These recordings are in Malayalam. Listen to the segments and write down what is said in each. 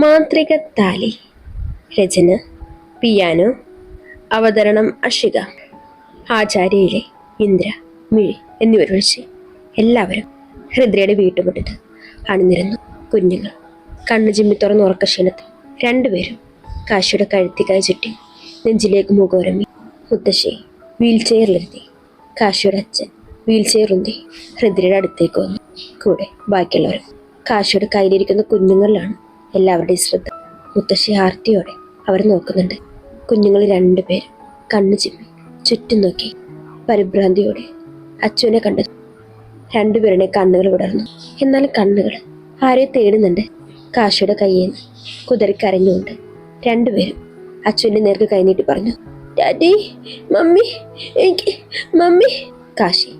മാന്ത്രിക താലി രചന പിയാനോ. അവതരണം അഷിക. ആചാര്യയിലെ ഇന്ദ്ര മിഴി എന്നിവരൊഴിച്ച് എല്ലാവരും ഹൃദ്രയുടെ വീട്ടുമുറ്റത്ത് അണിനിരുന്നു കുഞ്ഞുങ്ങൾ. കണ്ണു ചിമ്മി തുറന്ന് ഉറക്ക ക്ഷീണത്തിൽ രണ്ടുപേരും കാശിയുടെ കഴുത്തിക്കായി ചുറ്റി നെഞ്ചിലേക്ക് മുഖോരമി മുത്തശ്ശി വീൽ ചെയറിലിരുത്തി കാശിയുടെ അച്ഛൻ വീൽ ചെയർ ഉന്തി ഹൃദ്രയുടെ അടുത്തേക്ക് വന്നു. കൂടെ ബാക്കിയുള്ളവരും കാശിയുടെ കയ്യിലിരിക്കുന്ന കുഞ്ഞുങ്ങളിലാണ് എല്ലാവരുടെയും ശ്രദ്ധ മുത്തശ്ശി ആർത്തിയോടെ അവർ നോക്കുന്നുണ്ട്. കുഞ്ഞുങ്ങൾ രണ്ടുപേരും കണ്ണു ചിമ്മി ചുറ്റും നോക്കി പരിഭ്രാന്തിയോടെ അച്ഛനെ കണ്ടു രണ്ടുപേരുടെ കണ്ണുകൾ വിടർന്നു എന്നാൽ കണ്ണുകൾ ആരെ തേടുന്നുണ്ട്? കാശിയുടെ കയ്യിൽ നിന്ന് കുതിരക്കരഞ്ഞുകൊണ്ട് രണ്ടുപേരും അച്ഛന്റെ നേർക്ക് കൈനീട്ടി പറഞ്ഞു ഡാഡി മമ്മി എനിക്ക് മമ്മി. കാശി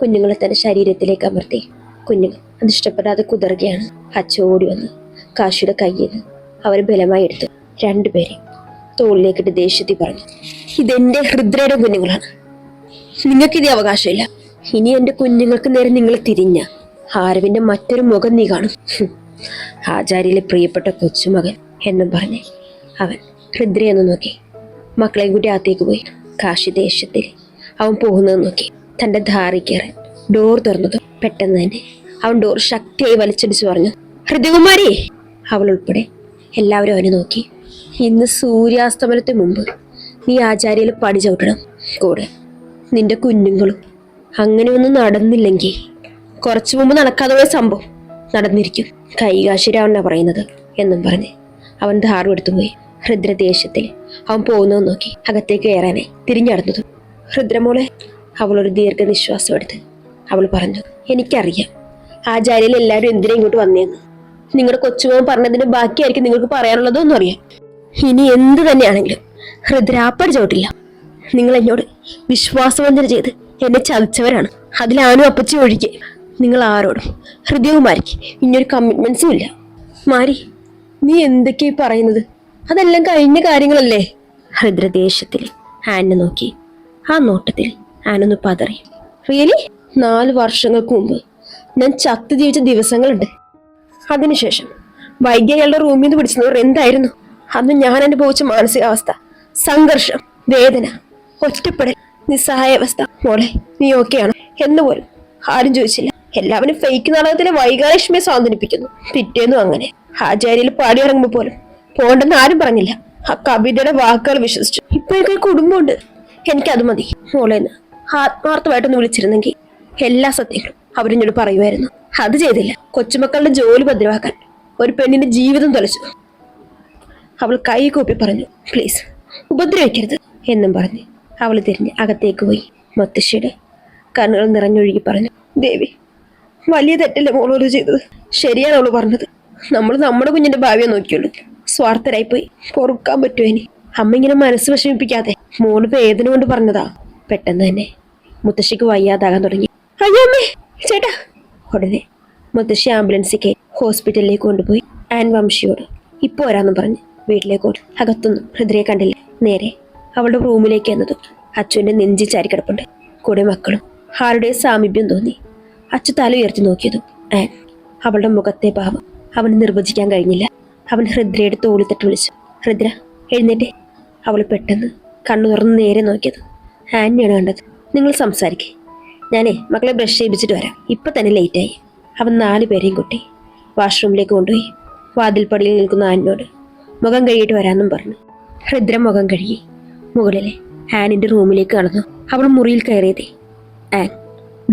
കുഞ്ഞുങ്ങളെ തന്റെ ശരീരത്തിലേക്ക് അമർത്തി. കുഞ്ഞുങ്ങൾ അത് ഇഷ്ടപ്പെടാതെ കുതിർകയാണ്. അച്ഛ ഓടി വന്ന്. കാശിയുടെ കയ്യിൽ അവർ ബലമായി എടുത്തു. രണ്ടുപേരെ തോളിലേക്കിട്ട് ദേഷ്യത്തിൽ പറഞ്ഞു ഇതെന്റെ ഹൃദ്രയുടെ കുഞ്ഞുങ്ങളാണ്. നിങ്ങൾക്ക് ഇതേ അവകാശമില്ല. ഇനി എന്റെ കുഞ്ഞുങ്ങൾക്ക് നേരെ നിങ്ങൾ തിരിഞ്ഞ. ആരവിന്റെ മറ്റൊരു മുഖം നീ കാണും. ആചാര്യയിലെ പ്രിയപ്പെട്ട കൊച്ചുമകൻ എന്നും പറഞ്ഞ് അവൻ ഹൃദ്രയെന്ന് നോക്കി. മക്കളെയും കൂട്ടി അകത്തേക്ക് പോയി. കാശി ദേശത്തിൽ അവൻ പോകുന്നത് നോക്കി. തന്റെ ധാറി കയറി ഡോർ തുറന്നതും പെട്ടെന്ന് തന്നെ അവൻ ഡോർ ശക്തിയായി വലിച്ചടിച്ചു പറഞ്ഞു ഹൃദയകുമാരി അവൾ ഉൾപ്പെടെ എല്ലാവരും അവനെ നോക്കി. ഇന്ന് സൂര്യാസ്തമനത്തിന് മുമ്പ് നീ ആചാര്യയിൽ പടി ചവിട്ടണം. കൂടെ നിന്റെ കുഞ്ഞുങ്ങളും അങ്ങനെയൊന്നും നടന്നില്ലെങ്കിൽ കുറച്ചു മുമ്പ് നടക്കാതെ പോയ സംഭവം നടന്നിരിക്കും. കൈകാശിരാവണ പറയുന്നത് എന്നും പറഞ്ഞ് അവൻ ധാറു എടുത്തു പോയി. ഹൃദ്ര ദേഷ്യത്തിൽ അവൻ പോകുന്നത് നോക്കി. അകത്തേക്ക് കയറാനായി തിരിഞ്ഞടന്നതും. ഹൃദ്രമോളെ അവളൊരു ദീർഘനിശ്വാസം എടുത്ത് അവൾ പറഞ്ഞു എനിക്കറിയാം. ആചാര്യയിൽ എല്ലാവരും എന്തിനാ ഇങ്ങോട്ട് വന്നേന്ന്? നിങ്ങളുടെ കൊച്ചുമോൻ പറഞ്ഞതിന് ബാക്കിയായിരിക്കും നിങ്ങൾക്ക് പറയാനുള്ളതൊന്നും അറിയാം ഇനി എന്ത് തന്നെയാണെങ്കിലും ഹൃദ്രാപ്പടി ചോട്ടില്ല. നിങ്ങൾ എന്നോട് വിശ്വാസവഞ്ചന ചെയ്ത് എന്നെ ചതിച്ചവരാണ്. അതിലാനും അപ്പച്ചി ഒഴികെ. നിങ്ങൾ ആരോടും ഹൃദയവുമാരിക്ക് ഇനിയൊരു കമ്മിറ്റ്മെന്റ്സും ഇല്ല. മാരി നീ എന്തൊക്കെയായി പറയുന്നത്? അതെല്ലാം കഴിഞ്ഞ കാര്യങ്ങളല്ലേ? ഹൃദ്രദേശത്തിൽ ആനെ നോക്കി. ആ നോട്ടത്തിൽ ആനൊന്ന് പതറി. റിയലി നാല് വർഷങ്ങൾക്ക് മുമ്പ് ഞാൻ ചത്തു ജീവിച്ച ദിവസങ്ങളുണ്ട്. അതിനുശേഷം വൈകി അയാളുടെ റൂമിൽ നിന്ന് പിടിച്ചവർ എന്തായിരുന്നു അന്ന് ഞാൻ അനുഭവിച്ച മാനസികാവസ്ഥ സംഘർഷം വേദന ഒറ്റപ്പെടൽ നിസ്സഹായാവസ്ഥ മോളെ നീ ഓക്കെയാണോ എന്ന് പോലും ആരും ചോദിച്ചില്ല. എല്ലാവരും ഫേക്ക് നാടകത്തിലെ വൈകാലക്ഷ്മിയെ സ്വാതന്ത്ര്യപ്പിക്കുന്നു പിറ്റേന്നും അങ്ങനെ. ആചാര്യയിൽ പാടി ഇറങ്ങുമ്പോൾ പോലും പോണ്ടെന്ന് ആരും പറഞ്ഞില്ല. ആ കവിതയുടെ വാക്കുകൾ വിശ്വസിച്ചു. ഇപ്പൊ എനിക്ക് കുടുംബമുണ്ട്. എനിക്കത് മതി. മോളെന്ന് ആത്മാർത്ഥമായിട്ടൊന്ന് വിളിച്ചിരുന്നെങ്കിൽ എല്ലാ സത്യങ്ങളും അവരെന്നോട് പറയുമായിരുന്നു. അത് ചെയ്തില്ല. കൊച്ചുമക്കളുടെ ജോലി ഭദ്രമാക്കാൻ ഒരു പെണ്ണിന്റെ ജീവിതം തൊലച്ചു. അവൾ കൈ കൂപ്പി പറഞ്ഞു പ്ലീസ് ഉപദ്രവിക്കരുത് എന്നും പറഞ്ഞ്. അവൾ തിരിഞ്ഞ് അകത്തേക്ക് പോയി. മുത്തശ്ശിയുടെ കണ്ണുകൾ നിറഞ്ഞൊഴുകി പറഞ്ഞു ദേവി വലിയ തെറ്റല്ലേ മോളോട് ചെയ്തത്? ശരിയാണ് അവൾ പറഞ്ഞത്. നമ്മൾ നമ്മുടെ കുഞ്ഞിന്റെ ഭാവിയെ നോക്കിയുള്ളൂ. സ്വാർത്ഥരായി പോയി പൊറുക്കാൻ പറ്റുമോ ഇനി. അമ്മ ഇങ്ങനെ മനസ്സ് വിഷമിപ്പിക്കാതെ മോൾ വേദന കൊണ്ട് പറഞ്ഞതാ. പെട്ടെന്ന് തന്നെ മുത്തശ്ശിക്ക് വയ്യാതാകാൻ തുടങ്ങി. അയ്യോ അമ്മേ ചേട്ടാ ഉടനെ മുത്തശ്ശി ആംബുലൻസിൽ കയറ്റി ഹോസ്പിറ്റലിലേക്ക് കൊണ്ടുപോയി ആൻ വംശിയോട് ഇപ്പോൾ വരാമെന്ന് പറഞ്ഞ് വീട്ടിലേക്ക് ഓടി. അകത്തൊന്നും ഹൃദയെ കണ്ടില്ല. നേരെ അവളുടെ റൂമിലേക്ക് എന്നതും അച്ഛന്റെ നെഞ്ചി ചാരിക്കിടപ്പുണ്ട്. കൂടെ മക്കളും ആരുടെ സാമീപ്യം തോന്നി. അച്ചു തല ഉയർത്തി നോക്കിയതും ആൻ അവളുടെ മുഖത്തെ ഭാവം അവന് നിർവചിക്കാൻ കഴിഞ്ഞില്ല. അവൻ ഹൃദ്രയുടെ തോളിൽ തട്ടി വിളിച്ചു. ഹൃദ്ര എഴുന്നേറ്റേ. അവൾ പെട്ടെന്ന് കണ്ണു തുറന്ന് നേരെ നോക്കിയത് ആനിയാണ് കണ്ടത്. നിങ്ങൾ സംസാരിക്കേ. ഞാനേ മക്കളെ ബ്രഷ് ചെയ്യിപ്പിച്ചിട്ട് വരാം. ഇപ്പം തന്നെ ലേറ്റായി അവൻ നാല് പേരെയും കൂട്ടി. വാഷ്റൂമിലേക്ക് കൊണ്ടുപോയി. വാതിൽപ്പടിയിൽ നിൽക്കുന്ന ആനിനോട് മുഖം കഴുകിയിട്ട് വരാമെന്നും പറഞ്ഞു. ഹൃദ്ര മുഖം കഴുകി മുകളിലെ ആനിന്റെ റൂമിലേക്ക് കടന്നു. അവൾ മുറിയിൽ കയറിയതേ. ആൻ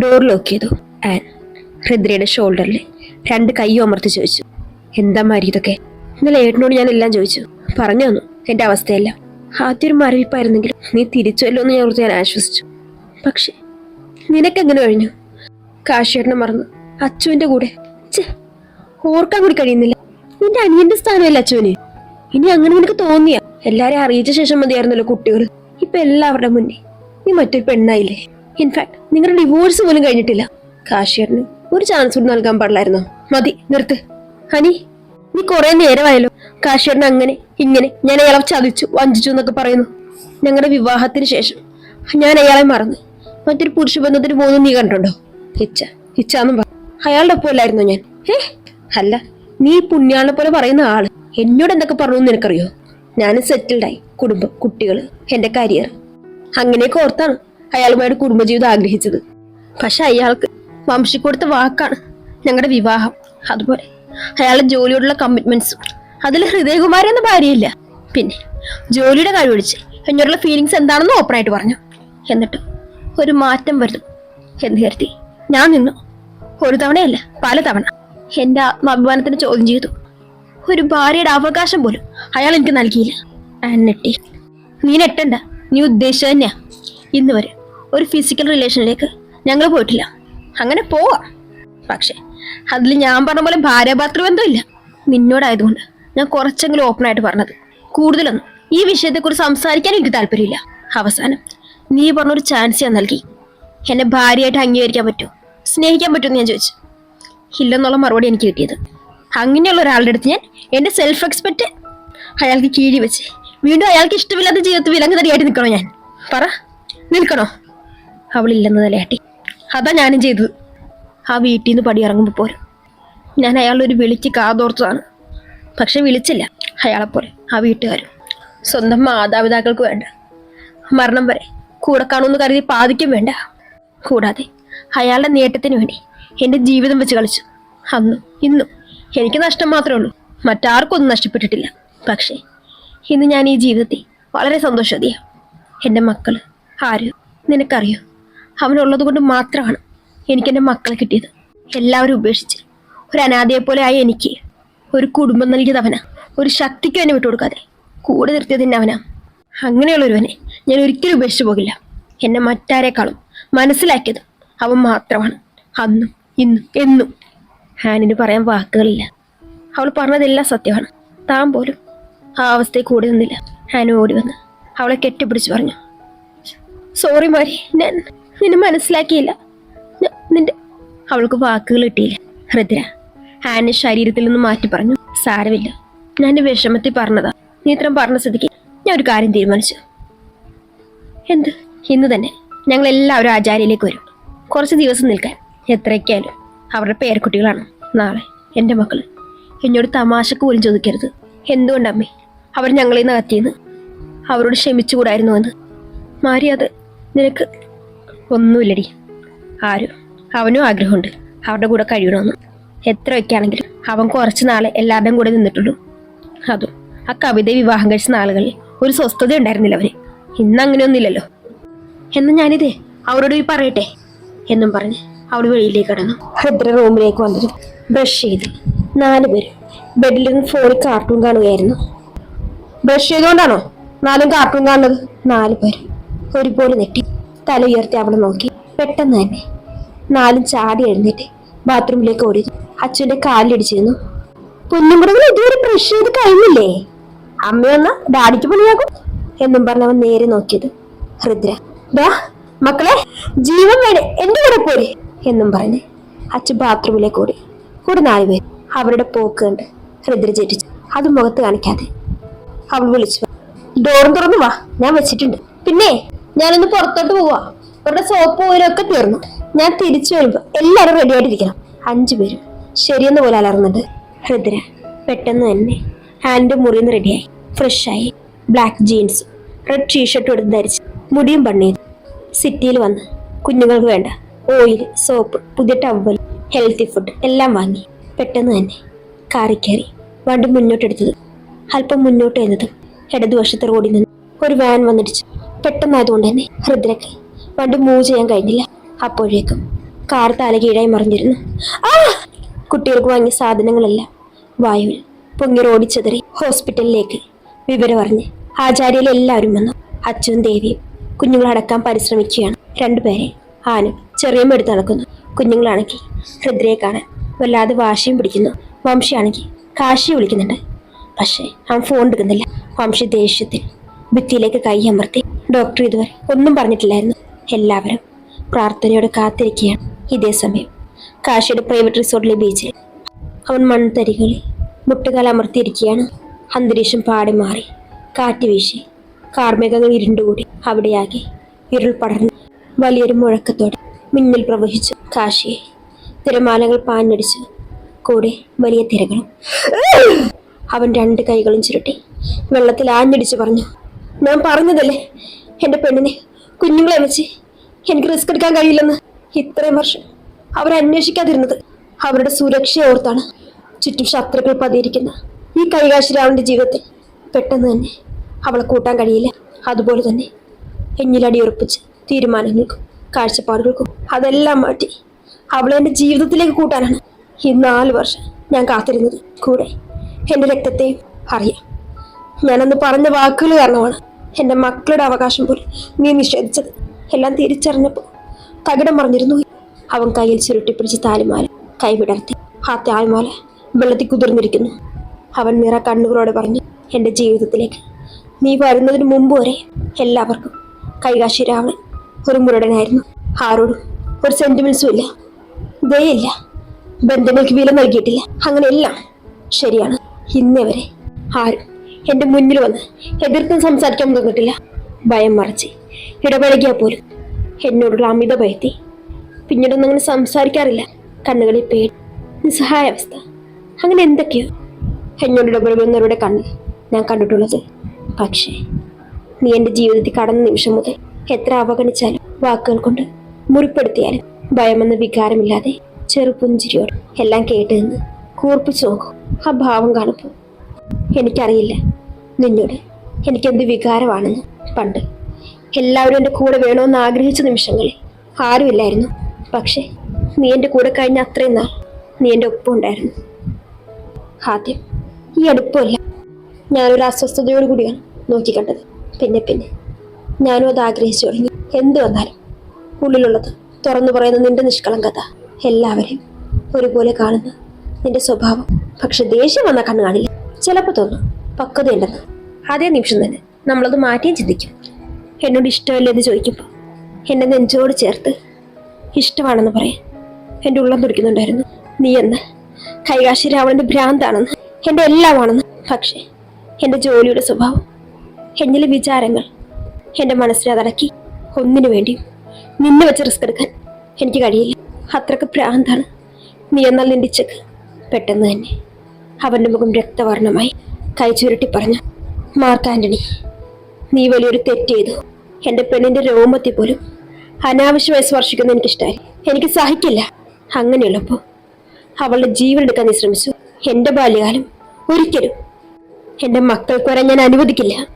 ഡോർ ലോക്ക് ചെയ്തു. ആൻ ഹൃദ്രയുടെ ഷോൾഡറിൽ രണ്ട് കൈയും അമർത്തി ചോദിച്ചു. എന്താ മാരി ഇതൊക്കെ? ഇന്നലെ ഏട്ടനോട് ഞാൻ എല്ലാം ചോദിച്ചു. പറഞ്ഞു തന്നു. എന്റെ അവസ്ഥയെല്ലാം. ആദ്യം ഒരു മരവിപ്പായിരുന്നെങ്കിലും നീ തിരിച്ചുവല്ലോ എന്ന് ഞാൻ ഓർത്ത് ഞാൻ ആശ്വസിച്ചു. പക്ഷെ നിനക്കെങ്ങനെ കഴിഞ്ഞു? കാശിയേട്ടനെ മറന്നു അച്ചുവിന്റെ കൂടെ. ഓർക്കാൻ കൂടി കഴിയുന്നില്ല. നിന്റെ അനിയന്റെ സ്ഥാനമല്ല അച്ചുവിന്? ഇനി അങ്ങനെ നിനക്ക് തോന്നിയാ? എല്ലാരെയും അറിയിച്ച ശേഷം മതിയായിരുന്നല്ലോ കുട്ടികൾ. ഇപ്പൊ എല്ലാവരുടെ മുന്നേ നീ മറ്റൊരു പെണ്ണായില്ലേ? ഇൻഫാക്ട് നിങ്ങളുടെ ഡിവോഴ്സ് പോലും കഴിഞ്ഞിട്ടില്ല. കാശിയേട്ടന് ഒരു ചാൻസ് കൂടി നൽകാൻ പാടില്ലായിരുന്നോ? മതി നിർത്ത്. ഹനി നീ കുറെ നേരമായല്ലോ. കാശിയേട്ടൻ അങ്ങനെ ഇങ്ങനെ ഞാൻ അയാളെ ചതിച്ചു വഞ്ചിച്ചു എന്നൊക്കെ പറയുന്നു. ഞങ്ങളുടെ വിവാഹത്തിന് ശേഷം ഞാൻ അയാളെ മറന്നു മറ്റൊരു പുരുഷ ബന്ധത്തിന് പോകുന്നു നീ കണ്ടുണ്ടോ ഇച്ച ഇച്ചാന്നും പറ. അയാളുടെ ഒപ്പം അല്ലായിരുന്നു ഞാൻ? ഏ അല്ല നീ പുണ്യാളിനെ പോലെ പറയുന്ന ആൾ. എന്നോട് എന്തൊക്കെ പറഞ്ഞു നിനക്കറിയോ? ഞാൻ സെറ്റിൽഡായി കുടുംബം കുട്ടികൾ എന്റെ കരിയർ അങ്ങനെയൊക്കെ ഓർത്താണ് അയാളുമായിട്ട് കുടുംബജീവിതം ആഗ്രഹിച്ചത്. പക്ഷെ അയാൾക്ക് വംശി കൊടുത്ത വാക്കാണ് ഞങ്ങളുടെ വിവാഹം. അതുപോലെ അയാളുടെ ജോലിയോടുള്ള കമ്മിറ്റ്മെന്റ്സും അതിൽ ഹൃദയകുമാരി എന്ന ഭാര്യയില്ല. പിന്നെ ജോലിയുടെ കഴിവൊഴിച്ച് എന്നോടുള്ള ഫീലിങ്സ് എന്താണെന്ന് ഓപ്പണായിട്ട് പറഞ്ഞു. എന്നിട്ട് ഒരു മാറ്റം വരും എന്ന് കരുതി. ഞാൻ നിന്നു. ഒരു തവണയല്ല പല തവണ എന്റെ ആത്മാഭിമാനത്തിന് ചോദ്യം ചെയ്തു. ഒരു ഭാര്യയുടെ അവകാശം പോലും അയാൾ എനിക്ക് നൽകിയില്ല. ഞാൻ നീ നെട്ടണ്ട നീ ഉദ്ദേശിച്ചത് തന്നെയാ. ഇന്ന് വരെ ഒരു ഫിസിക്കൽ റിലേഷനിലേക്ക് ഞങ്ങൾ പോയിട്ടില്ല. അങ്ങനെ പോവാ. പക്ഷെ അതിൽ ഞാൻ പറഞ്ഞ പോലെ ഭാര്യാഭർത്തൃ ബന്ധമില്ല. നിന്നോടായതുകൊണ്ട് ഞാൻ കുറച്ചെങ്കിലും ഓപ്പൺ ആയിട്ട് പറഞ്ഞത്. കൂടുതലൊന്നും ഈ വിഷയത്തെക്കുറിച്ച് സംസാരിക്കാൻ എനിക്ക് താല്പര്യമില്ല. അവസാനം നീ പറഞ്ഞൊരു ചാൻസ് ഞാൻ നൽകി. എന്നെ ഭാര്യയായിട്ട് അംഗീകരിക്കാൻ പറ്റുമോ? സ്നേഹിക്കാൻ പറ്റുമെന്ന് ഞാൻ ചോദിച്ചു. ഇല്ലെന്നുള്ള മറുപടി എനിക്ക് കിട്ടിയത്. അങ്ങനെയുള്ള ഒരാളുടെ അടുത്ത് ഞാൻ എന്റെ സെൽഫ് എക്സ്പെക്റ്റ് അയാൾക്ക് കീഴി വെച്ച് വീണ്ടും അയാൾക്ക് ഇഷ്ടമില്ലാത്ത ജീവിതത്തിൽ വിലങ്ങ് തടിയായിട്ട് നിൽക്കണോ ഞാൻ? പറ. നിൽക്കണോ? അവളില്ലെന്ന് തലയാട്ടി അതാ ഞാനും ചെയ്തത്. ആ വീട്ടിൽ നിന്ന് പടി ഇറങ്ങുമ്പോൾ പോലും ഞാൻ അയാളൊരു വിളിക്ക് കാതോർത്തതാണ്. പക്ഷെ വിളിച്ചില്ല. അയാളെപ്പോലെ ആ വീട്ടുകാരും സ്വന്തം മാതാപിതാക്കൾക്ക് വേണ്ട. മരണം വരെ കൂടെ കാണുമെന്ന് കരുതി പാതിക്കും വേണ്ട. കൂടാതെ അയാളുടെ നേട്ടത്തിന് വേണ്ടി എന്റെ ജീവിതം വെച്ച് കളിച്ചു. അന്നും ഇന്നും എനിക്ക് നഷ്ടം മാത്രമേ ഉള്ളൂ. മറ്റാർക്കും ഒന്നും നഷ്ടപ്പെട്ടിട്ടില്ല. പക്ഷേ ഇന്ന് ഞാൻ ഈ ജീവിതത്തിൽ വളരെ സന്തോഷവതിയാണ്. എന്റെ മക്കൾ ആര് നിനക്കറിയോ? അവനുള്ളത് കൊണ്ട് മാത്രമാണ് എനിക്ക് എന്റെ മക്കളെ കിട്ടിയത്. എല്ലാവരും ഉപേക്ഷിച്ച് ഒരു അനാഥയെ പോലെ ആയി എനിക്ക് ഒരു കുടുംബം നൽകിയത് അവനാ ഒരു ശക്തിക്ക് എന്നെ വിട്ടുകൊടുക്കാതെ കൂടെ നിർത്തിയത് എന്നെ അവനാ അങ്ങനെയുള്ളൊരുവനെ ഞാൻ ഒരിക്കലും ഉപേക്ഷിച്ചു പോകില്ല. എന്നെ മറ്റാരേക്കാളും മനസ്സിലാക്കിയത് അവൻ മാത്രമാണ്. അന്നും ഇന്നും എന്നും. ഹാനിന് പറയാൻ വാക്കുകളില്ല. അവൾ പറഞ്ഞതെല്ലാം സത്യമാണ്. താൻ പോലും ആ അവസ്ഥയിൽ കൂടി നിന്നില്ല. ഹാനു ഓടി വന്ന് അവളെ കെട്ടിപ്പിടിച്ച് പറഞ്ഞു. സോറി മാരി. ഞാൻ നിന്നെ മനസ്സിലാക്കിയില്ല. നിന്റെ അവൾക്ക് വാക്കുകൾ കിട്ടിയില്ല. ഹൃദ്ര ഹാനെ ശരീരത്തിൽ നിന്ന് മാറ്റി പറഞ്ഞു. സാരമില്ല. ഞാൻ വിഷമത്തിൽ പറഞ്ഞതാ. നീ ഇത്രയും പറഞ്ഞ സ്ഥിതിക്ക് ഞാൻ ഒരു കാര്യം തീരുമാനിച്ചു. എന്ത്? ഇന്ന് തന്നെ. ഞങ്ങൾ എല്ലാവരും ആചാര്യയിലേക്ക് വരും. കുറച്ച് ദിവസം നിൽക്കാൻ. എത്രയൊക്കെയാലും അവരുടെ പേരക്കുട്ടികളാണ്. നാളെ എന്റെ മക്കൾ എന്നോട് തമാശക്ക് പോലും ചോദിക്കരുത്. എന്തുകൊണ്ടമ്മേ അവർ ഞങ്ങളിൽ നിന്ന് അകത്തിയെന്ന്. അവരോട് ക്ഷമിച്ചുകൂടായിരുന്നു എന്ന്. മാരി അത് നിനക്ക് ഒന്നുമില്ലടി. ആരും. അവനും ആഗ്രഹമുണ്ട്. അവരുടെ കൂടെ കഴിയണമെന്ന്. എത്ര ആണെങ്കിലും അവൻ കുറച്ച് നാളെ എല്ലാവരുടെയും കൂടെ നിന്നിട്ടുള്ളൂ. അതും. ആ കവിത വിവാഹം കഴിച്ച നാളുകളിൽ ഒരു സ്വസ്ഥത ഉണ്ടായിരുന്നില്ല അവന്. ഇന്ന് അങ്ങനെയൊന്നുമില്ലല്ലോ എന്ന് ഞാനിതേ അവരോട് പോയി പറയട്ടെ എന്നും പറഞ്ഞ് അവൾ വെളിയിലേക്ക് കടന്നു. ഭദ്ര റൂമിലേക്ക് വന്നത് ബ്രഷ് ചെയ്ത്. പേര്. ബെഡിലിരുന്ന് ഫോണിൽ കാർട്ടൂൺ കാണുകയായിരുന്നു. ബ്രഷ് ചെയ്തുകൊണ്ടാണോ നാലും കാർട്ടൂൺ കാണുന്നത്? നാല് പേര്. ഒരുപോലെ നെട്ടി. തല ഉയർത്തി അവളെ നോക്കി. പെട്ടെന്ന് തന്നെ നാലും ചാടി എഴുന്നേറ്റ് ബാത്റൂമിലേക്ക് ഓടി. അച്ഛന്റെ കാലിലിടിച്ചിരുന്നു പൊന്നുകുടകൾ ഇതുവരെ ബ്രഷ് ചെയ്ത് കഴിഞ്ഞില്ലേ? അമ്മയൊന്ന ഡാഡിക്ക് പണിയാകും എന്നും പറഞ്ഞവൻ നേരെ നോക്കിയത്. ഹൃദ്ര ദാ മക്കളെ ജീവൻ വേണേ എന്റെ കൂടെ പോരെ എന്നും പറഞ്ഞ് അച്ഛൻ ബാത്റൂമിലേക്ക് ഓടി. കൂടെ നാലുപേർ അവരുടെ പോക്ക് കണ്ട് ഹൃദ്ര ചേറ്റിച്ചു അത് മുഖത്ത് കാണിക്കാതെ അവൾ വിളിച്ചു. ഡോറും തുറന്നു വാ ഞാൻ വെച്ചിട്ടുണ്ട്. പിന്നെ ഞാനൊന്ന് പുറത്തോട്ട് പോവാ. അവരുടെ സോപ്പ് ഓയിലൊക്കെ തീർന്നു. ഞാൻ തിരിച്ചു വരുമ്പോ എല്ലാവരും റെഡി ആയിട്ടിരിക്കണം. അഞ്ചു പേരും ശരിയെന്ന് പോലെ അലർന്നുണ്ട് ഹൃദ്ര പെട്ടെന്ന് തന്നെ ഹാൻഡ് മുറിന്ന് റെഡിയായി ഫ്രഷായി ബ്ലാക്ക് ജീൻസ് റെഡ് ടീഷർട്ടും എടുത്ത് ധരിച്ച് മുടിയും പണിയത് സിറ്റിയിൽ വന്ന് കുഞ്ഞുങ്ങൾക്ക് വേണ്ട ഓയിൽ സോപ്പ് പുതിയ ടവൽ ഹെൽത്തി ഫുഡ് എല്ലാം വാങ്ങി. പെട്ടെന്ന് തന്നെ കാറി കയറി വണ്ടി മുന്നോട്ടെടുത്തത് അല്പം മുന്നോട്ട് എന്നതും ഇടതുവശത്തെ റോഡിൽ നിന്ന് ഒരു വാൻ വന്നിടിച്ചു. പെട്ടെന്നായതുകൊണ്ട് തന്നെ ഹൃദ്രക്ക് വണ്ടി മൂവ് ചെയ്യാൻ കഴിഞ്ഞില്ല. അപ്പോഴേക്കും കാർ തലകീഴായി മറിഞ്ഞിരുന്നു. ആ! കുട്ടികൾക്ക് വാങ്ങിയ സാധനങ്ങളെല്ലാം വായുവിൽ പൊങ്ങി റോഡിച്ചെതറി ഹോസ്പിറ്റലിലേക്ക് വിവരം അറിഞ്ഞ് ആചാര്യയിൽ എല്ലാവരും വന്നു. അച്ഛനും ദേവിയും കുഞ്ഞുങ്ങളെ അടക്കാൻ പരിശ്രമിക്കുകയാണ്. രണ്ടുപേരെ ആനും ചെറിയ എടുത്ത് നടക്കുന്നു. കുഞ്ഞുങ്ങളാണെങ്കിൽ ഹൃദ്രയെ കാണാൻ വല്ലാതെ വാശിയും പിടിക്കുന്നു. വംശിയാണെങ്കിൽ കാശി വിളിക്കുന്നുണ്ട്. പക്ഷേ അവൻ ഫോൺ എടുക്കുന്നില്ല. വംശി ദേഷ്യത്തിൽ ഭിത്തിയിലേക്ക് കൈ അമർത്തി ഡോക്ടർ ഇതുവരെ ഒന്നും പറഞ്ഞിട്ടില്ലായിരുന്നു. എല്ലാവരും പ്രാർത്ഥനയോടെ കാത്തിരിക്കുകയാണ്. ഇതേ സമയം കാശിയുടെ പ്രൈവറ്റ് റിസോർട്ടിലെ ബീച്ചിൽ അവൻ മൺതരികളിൽ മുട്ടുകാൽ അമർത്തിയിരിക്കുകയാണ്. അന്തരീക്ഷം പാടി മാറി. കാറ്റ് വീശി. കാർമേഘങ്ങൾ ഇരുണ്ടുകൂടി അവിടെയാകെ ഇരുൾ പടർന്നു. വലിയൊരു മുഴക്കത്തോടെ മിന്നൽ പ്രവഹിച്ചു. കാശിയെ. തിരമാലകൾ പാഞ്ഞടിച്ചു. കൂടെ വലിയ തിരകളും. അവൻ രണ്ട് കൈകളും ചുരുട്ടി. വെള്ളത്തിൽ ആഞ്ഞടിച്ച് പറഞ്ഞു ഞാൻ പറഞ്ഞതല്ലേ? എന്റെ പെണ്ണിനെ കുഞ്ഞുങ്ങളെ വെച്ച് എനിക്ക് റിസ്ക് എടുക്കാൻ കഴിയില്ലെന്ന്. ഇത്രയും വർഷം അവരന്വേഷിക്കാതിരുന്നത് അവരുടെ സുരക്ഷയോർത്താണ് ചുറ്റും ശത്രുക്കൾ പതിയിരിക്കുന്ന ഈ കൈകാശിരാവന്റെ ജീവിതത്തിൽ പെട്ടെന്ന് തന്നെ അവളെ കൂട്ടാൻ കഴിയില്ല. അതുപോലെ തന്നെ എഞ്ഞിലടി ഉറപ്പിച്ച് തീരുമാനങ്ങൾക്കും കാഴ്ചപ്പാടുകൾക്കും അതെല്ലാം മാറ്റി അവളെ എന്റെ ജീവിതത്തിലേക്ക് കൂട്ടാനാണ് ഈ നാല് വർഷം ഞാൻ കാത്തിരുന്നത്. കൂടെ എന്റെ രക്തത്തെയും അറിയാം. ഞാനന്ന് പറഞ്ഞ വാക്കുകൾ കാരണമാണ് എന്റെ മക്കളുടെ അവകാശം പോലും നീ നിഷേധിച്ചത്. എല്ലാം തിരിച്ചറിഞ്ഞപ്പോൾ തകിടം പറഞ്ഞിരുന്നു അവൻ കയ്യിൽ ചുരുട്ടിപ്പിടിച്ച് താലിമാല കൈവിടർത്തി ആ താലിമാല വെള്ളത്തിൽ കുതിർന്നിരിക്കുന്നു. അവൻ നിറ കണ്ണുകളോട് പറഞ്ഞു എന്റെ ജീവിതത്തിലേക്ക് നീ വരുന്നതിന് മുമ്പ് വരെ എല്ലാവർക്കും കൈകാശി രാവണൻ ഒരു മുരടനായിരുന്നു. ആരോടും ഒരു സെന്റിമെൻസും ഇല്ല. ദയയില്ല ബന്ധങ്ങൾക്ക് വില നൽകിയിട്ടില്ല. അങ്ങനെ അങ്ങനെയെല്ലാം ശരിയാണ്. ഇന്നേ വരെ ആരും എന്റെ മുന്നിൽ വന്ന് എതിർത്തും സംസാരിക്കാൻ തന്നിട്ടില്ല ഭയം മറച്ച് ഇടപഴകിയാൽ പോലും എന്നോടുള്ള അമിത ഭയത്തി പിന്നീടൊന്നും അങ്ങനെ സംസാരിക്കാറില്ല. കണ്ണുകളിൽ പേടി നിസ്സഹായാവസ്ഥ അങ്ങനെ എന്തൊക്കെയോ എന്നോട് ഇടപെടുന്നവരുടെ കണ്ണ് ഞാൻ കണ്ടിട്ടുള്ളത്. പക്ഷേ നീ എന്റെ ജീവിതത്തിൽ കടന്ന നിമിഷം മുതൽ എത്ര അവഗണിച്ചാലും വാക്കുകൾ കൊണ്ട് മുറിപ്പെടുത്തിയാലും ഭയമെന്ന വികാരമില്ലാതെ ചെറുപുഞ്ചിരിയോട് എല്ലാം കേട്ട് നിന്ന് കൂർപ്പിച്ചു നോക്കും ആ ഭാവം കാണുമ്പോൾ എനിക്കറിയില്ല നിന്നോട് എനിക്കെന്ത് വികാരമാണെന്ന്. പണ്ട് എല്ലാവരും എന്റെ കൂടെ വേണമെന്ന് ആഗ്രഹിച്ച നിമിഷങ്ങളിൽ ആരുമില്ലായിരുന്നു പക്ഷേ നീ എന്റെ കൂടെ കഴിഞ്ഞ അത്രയും നാൾ നീ എന്റെ ഒപ്പം ഉണ്ടായിരുന്നു. ആദ്യം ഈ അടുപ്പമല്ല. ഞാനൊരു അസ്വസ്ഥതയോട് കൂടിയാണ് നോക്കിക്കണ്ടത്. പിന്നെ പിന്നെ. ഞാനും അത് ആഗ്രഹിച്ചു തുടങ്ങി. എന്ത് വന്നാലും. ഉള്ളിലുള്ളത് തുറന്നു പറയുന്ന നിന്റെ നിഷ്കളങ്കത എല്ലാവരെയും ഒരുപോലെ കാണുന്ന നിന്റെ സ്വഭാവം. പക്ഷെ ദേഷ്യം വന്ന കണ്ണ് കാണില്ല. ചിലപ്പോൾ തോന്നും പക്വതയുണ്ടെന്ന്. അതേ നിമിഷം തന്നെ നമ്മളത് മാറ്റിയും ചിന്തിക്കും. എന്നോട് ഇഷ്ടമല്ലേ എന്ന് ചോദിക്കുമ്പോൾ എന്നെ നെഞ്ചോട് ചേർത്ത് ഇഷ്ടമാണെന്ന് പറയാൻ എന്റെ ഉള്ളം തുടിക്കുന്നുണ്ടായിരുന്നു. നീ എന്ന് കൈകാശി രാവണന്റെ ഭ്രാന്താണെന്ന്. എന്റെ എല്ലാമാണെന്ന്. പക്ഷേ എന്റെ ജോലിയുടെ സ്വഭാവം എന്നിലെ വിചാരങ്ങൾ എന്റെ മനസ്സിനെ അതടക്കി ഒന്നിനു വേണ്ടിയും നിന്നെ വെച്ച് റിസ്ക് എടുക്കാൻ എനിക്ക് കഴിയില്ല. അത്രയ്ക്ക് പ്രാന്താണ് നീ എന്നാൽ നിന്റെ ചെക്ക് പെട്ടെന്ന് തന്നെ. അവന്റെ മുഖം രക്തവർണമായി കൈ ചുരുട്ടി പറഞ്ഞു മാർക്ക് ആന്റണി നീ വലിയൊരു തെറ്റ് ചെയ്തു. എന്റെ പെണ്ണിന്റെ രോമത്തിൽ പോലും അനാവശ്യമായി സ്പർശിക്കുന്ന എനിക്കിഷ്ടമായി എനിക്ക് സഹിക്കില്ല. അങ്ങനെയുള്ളപ്പോൾ അവളുടെ ജീവൻ എടുക്കാൻ നീ ശ്രമിച്ചു. എന്റെ ബാല്യകാലം ഒരിക്കലും. എന്റെ മക്കൾക്ക് വരാൻ ഞാൻ അനുവദിക്കില്ല.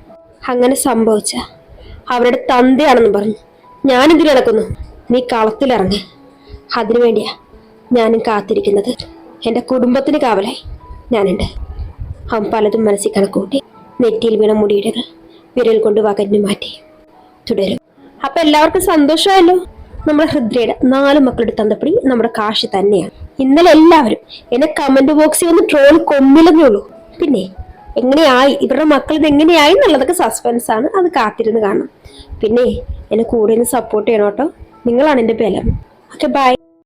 അങ്ങനെ സംഭവിച്ച അവരുടെ തന്തയാണെന്ന് പറഞ്ഞു ഞാനെന്തിനു നടക്കുന്നു നീ കളത്തിലിറങ്ങി അതിനു വേണ്ടിയാ ഞാനും കാത്തിരിക്കുന്നത്. എന്റെ കുടുംബത്തിന് കാവലായി. ഞാനുണ്ട്. അവൻ പലതും മനസ്സിൽ കണക്കൂട്ടി നെറ്റിയിൽ വീണ മുടിയിടകൾ വിരൽ കൊണ്ട് വകഞ്ഞു മാറ്റി. തുടരും. അപ്പൊ എല്ലാവർക്കും സന്തോഷമായല്ലോ? നമ്മുടെ ഹൃദ്രയുടെ നാല് മക്കളുടെ തന്തപ്പടി നമ്മുടെ കാശി തന്നെയാണ്. ഇന്നലെ എല്ലാവരും എന്നെ കമന്റ് ബോക്സിൽ വന്ന് ട്രോൾ കൊമ്മില്ലെന്നുള്ളൂ പിന്നെ എങ്ങനെയായി? ഇവരുടെ മക്കൾ ഇത് എങ്ങനെയായി എന്നുള്ളതൊക്കെ സസ്പെൻസ് ആണ്. അത് കാത്തിരുന്ന് കാണണം. പിന്നെ എന്നെ കൂടെ നിന്ന് സപ്പോർട്ട് ചെയ്യണം കേട്ടോ. നിങ്ങളാണ് എന്റെ ബലം. Okay bye